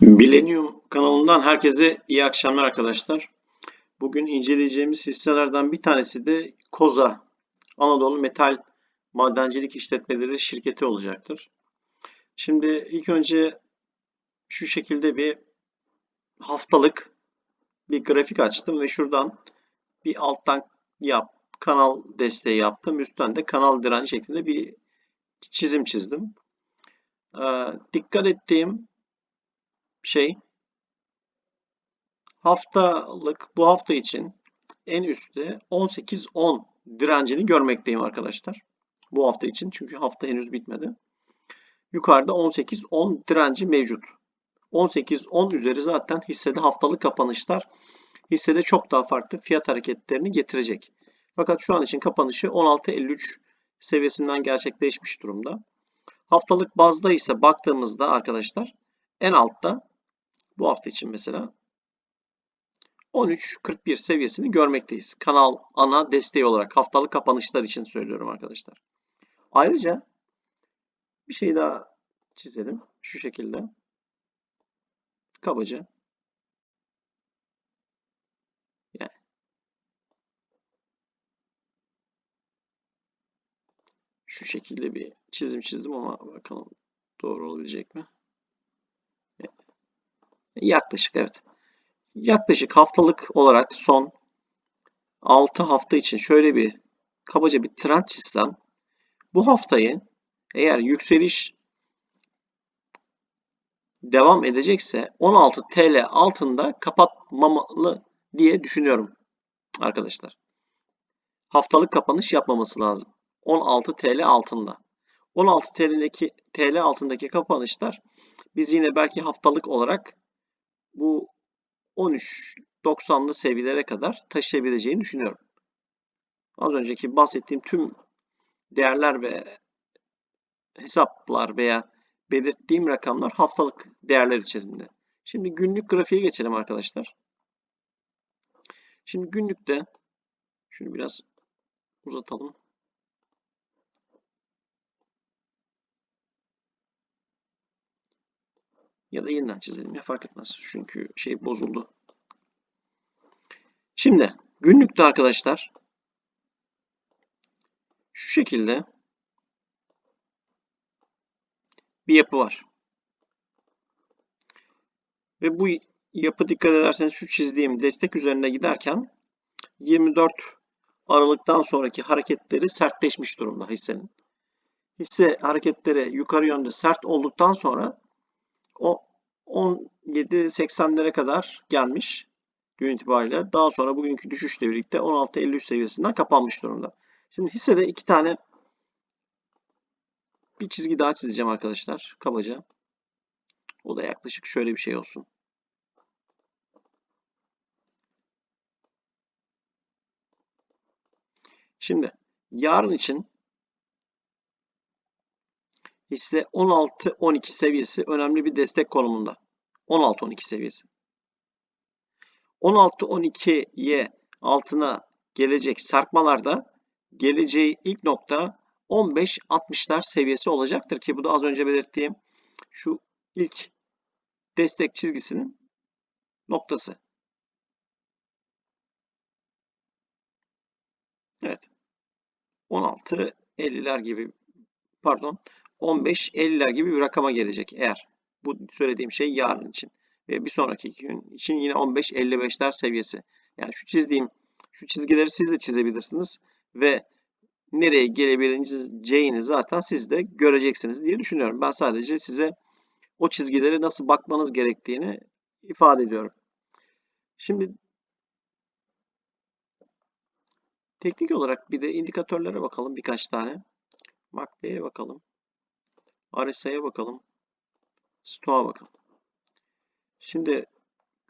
Millennium kanalından herkese iyi akşamlar arkadaşlar. Bugün inceleyeceğimiz hisselerden bir tanesi de Koza Anadolu Metal Madencilik İşletmeleri şirketi olacaktır. Şimdi ilk önce şu şekilde bir haftalık bir grafik açtım ve şuradan bir alttan yap kanal desteği yaptım. Üstten de kanal direnci şeklinde bir çizim çizdim. Ee, dikkat ettiğim şey haftalık bu hafta için en üstte 18-10 direncini görmekteyim arkadaşlar. Bu hafta için çünkü hafta henüz bitmedi. Yukarıda 18-10 direnci mevcut. 18-10 üzeri zaten hissede haftalık kapanışlar hissede çok daha farklı fiyat hareketlerini getirecek. Fakat şu an için kapanışı 16.53 seviyesinden gerçekleşmiş durumda. Haftalık bazda ise baktığımızda arkadaşlar en altta bu hafta için mesela 13.41 seviyesini görmekteyiz. Kanal ana desteği olarak haftalık kapanışlar için söylüyorum arkadaşlar. Ayrıca bir şey daha çizelim. Şu şekilde. Kabaca. Yani. Şu şekilde bir çizim çizdim ama bakalım doğru olabilecek mi? Yaklaşık evet. Yaklaşık haftalık olarak son 6 hafta için şöyle bir kabaca bir trend çizsem bu haftayı eğer yükseliş devam edecekse 16 TL altında kapatmamalı diye düşünüyorum arkadaşlar. Haftalık kapanış yapmaması lazım. 16 TL altında. 16 TL'deki TL altındaki kapanışlar biz yine belki haftalık olarak bu 13.90'lı seviyelere kadar taşıyabileceğini düşünüyorum. Az önceki bahsettiğim tüm değerler ve hesaplar veya belirttiğim rakamlar haftalık değerler içerisinde. Şimdi günlük grafiğe geçelim arkadaşlar. Şimdi günlükte şunu biraz uzatalım. Ya da yeniden çizelim ya fark etmez. Çünkü şey bozuldu. Şimdi günlükte arkadaşlar şu şekilde bir yapı var. Ve bu yapı dikkat ederseniz şu çizdiğim destek üzerine giderken 24 Aralık'tan sonraki hareketleri sertleşmiş durumda hissenin. Hisse hareketleri yukarı yönde sert olduktan sonra 17.80'lere kadar gelmiş gün itibariyle. Daha sonra bugünkü düşüşle birlikte 16.53 seviyesinden kapanmış durumda. Şimdi hissede iki tane bir çizgi daha çizeceğim arkadaşlar. Kabaca. O da yaklaşık şöyle bir şey olsun. Şimdi yarın için hisse 16-12 seviyesi önemli bir destek konumunda. 16-12 seviyesi. 16-12'ye altına gelecek sarkmalarda geleceği ilk nokta 15-60'lar seviyesi olacaktır ki bu da az önce belirttiğim şu ilk destek çizgisinin noktası. Evet. 16-50'ler gibi pardon 15-50'ler gibi bir rakama gelecek eğer bu söylediğim şey yarın için. Ve bir sonraki gün için yine 15-55'ler seviyesi. Yani şu çizdiğim şu çizgileri siz de çizebilirsiniz. Ve nereye gelebileceğini zaten siz de göreceksiniz diye düşünüyorum. Ben sadece size o çizgileri nasıl bakmanız gerektiğini ifade ediyorum. Şimdi teknik olarak bir de indikatörlere bakalım birkaç tane. MACD'ye bakalım. RSI'ye bakalım. Stoğa bakalım. Şimdi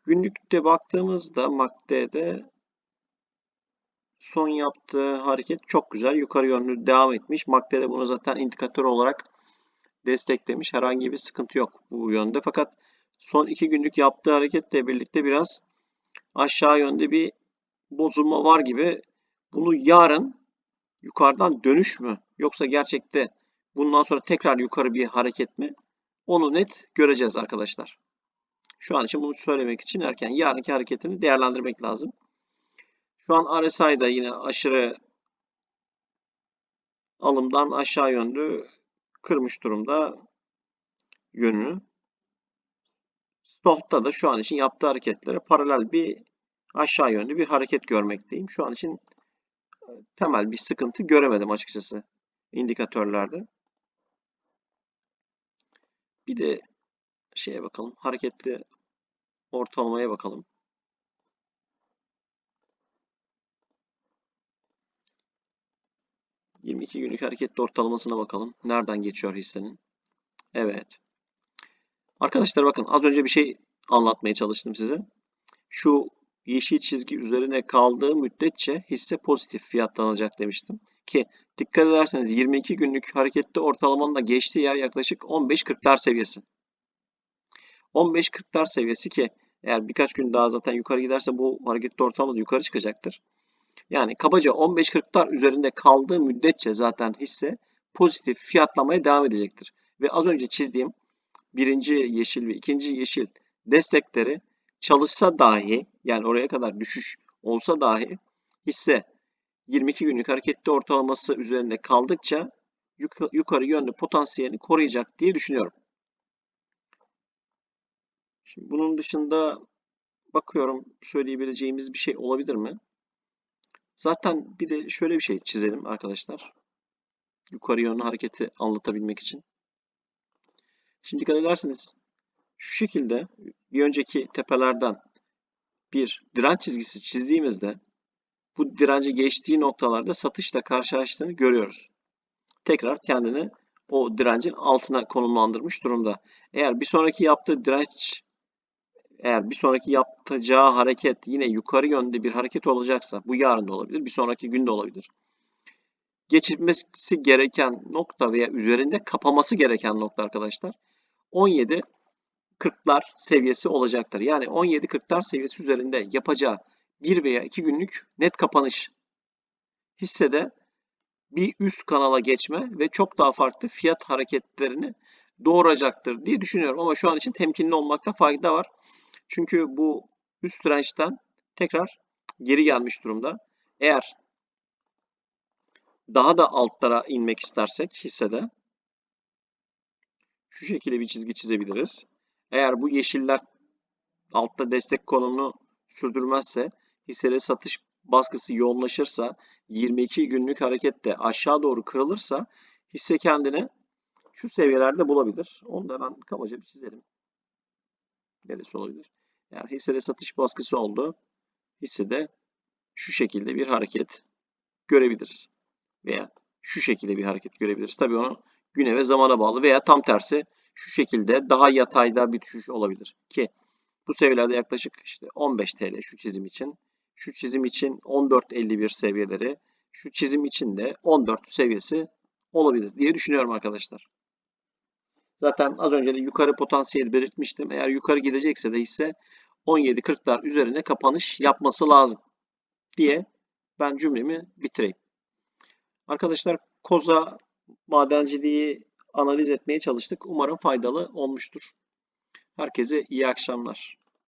günlükte baktığımızda MACD'de son yaptığı hareket çok güzel. Yukarı yönlü devam etmiş. MACD'de bunu zaten indikatör olarak desteklemiş. Herhangi bir sıkıntı yok bu yönde. Fakat son iki günlük yaptığı hareketle birlikte biraz aşağı yönde bir bozulma var gibi. Bunu yarın yukarıdan dönüş mü yoksa gerçekte bundan sonra tekrar yukarı bir hareket mi? Onu net göreceğiz arkadaşlar. Şu an için bunu söylemek için erken. Yarınki hareketini değerlendirmek lazım. Şu an RSI'da yine aşırı alımdan aşağı yönlü kırmış durumda yönünü. Stoch'ta da şu an için yaptığı hareketlere paralel bir aşağı yönlü bir hareket görmekteyim. Şu an için e, temel bir sıkıntı göremedim açıkçası indikatörlerde. Bir de şeye bakalım. Hareketli ortalamaya bakalım. ...22 günlük hareketli ortalamasına bakalım. Nereden geçiyor hissenin? Evet. Arkadaşlar bakın az önce bir şey anlatmaya çalıştım size. Şu yeşil çizgi üzerine kaldığı müddetçe hisse pozitif fiyatlanacak demiştim. Ki dikkat ederseniz 22 günlük hareketli ortalamanın da geçtiği yer yaklaşık 15.40'lar seviyesi. 15.40'lar seviyesi ki eğer birkaç gün daha zaten yukarı giderse bu hareketli ortalama da yukarı çıkacaktır. Yani kabaca 15.40'lar üzerinde kaldığı müddetçe zaten hisse pozitif fiyatlamaya devam edecektir. Ve az önce çizdiğim birinci yeşil ve ikinci yeşil destekleri çalışsa dahi yani oraya kadar düşüş olsa dahi hisse 22 günlük hareketli ortalaması üzerinde kaldıkça yukarı yönlü potansiyelini koruyacak diye düşünüyorum. Şimdi bunun dışında bakıyorum söyleyebileceğimiz bir şey olabilir mi? Zaten bir de şöyle bir şey çizelim arkadaşlar. Yukarı yönlü hareketi anlatabilmek için. Şimdi dikkat ederseniz şu şekilde bir önceki tepelerden bir direnç çizgisi çizdiğimizde bu direnci geçtiği noktalarda satışla karşılaştığını görüyoruz. Tekrar kendini o direncin altına konumlandırmış durumda. Eğer bir sonraki yaptığı direnç eğer bir sonraki yapacağı hareket yine yukarı yönde bir hareket olacaksa bu yarın da olabilir, bir sonraki gün de olabilir. Geçilmesi gereken nokta veya üzerinde kapaması gereken nokta arkadaşlar 17 40'lar seviyesi olacaktır. Yani 17 40'lar seviyesi üzerinde yapacağı bir veya iki günlük net kapanış hissede bir üst kanala geçme ve çok daha farklı fiyat hareketlerini doğuracaktır diye düşünüyorum. Ama şu an için temkinli olmakta fayda var. Çünkü bu üst dirençten tekrar geri gelmiş durumda. Eğer daha da altlara inmek istersek hissede şu şekilde bir çizgi çizebiliriz. Eğer bu yeşiller altta destek konumunu sürdürmezse hissede satış baskısı yoğunlaşırsa 22 günlük harekette aşağı doğru kırılırsa hisse kendini şu seviyelerde bulabilir. Onu da ben kabaca bir çizelim. Neresi olabilir? Eğer hissede satış baskısı oldu. Hissede şu şekilde bir hareket görebiliriz. Veya şu şekilde bir hareket görebiliriz. Tabii onu güne ve zamana bağlı veya tam tersi şu şekilde daha yatayda bir düşüş olabilir. Ki bu seviyelerde yaklaşık işte 15 TL şu çizim için. Şu çizim için 14.51 seviyeleri. Şu çizim için de 14 seviyesi olabilir diye düşünüyorum arkadaşlar. Zaten az önce de yukarı potansiyel belirtmiştim. Eğer yukarı gidecekse de hisse 17.40'lar üzerine kapanış yapması lazım diye ben cümlemi bitireyim. Arkadaşlar koza madenciliği analiz etmeye çalıştık. Umarım faydalı olmuştur. Herkese iyi akşamlar.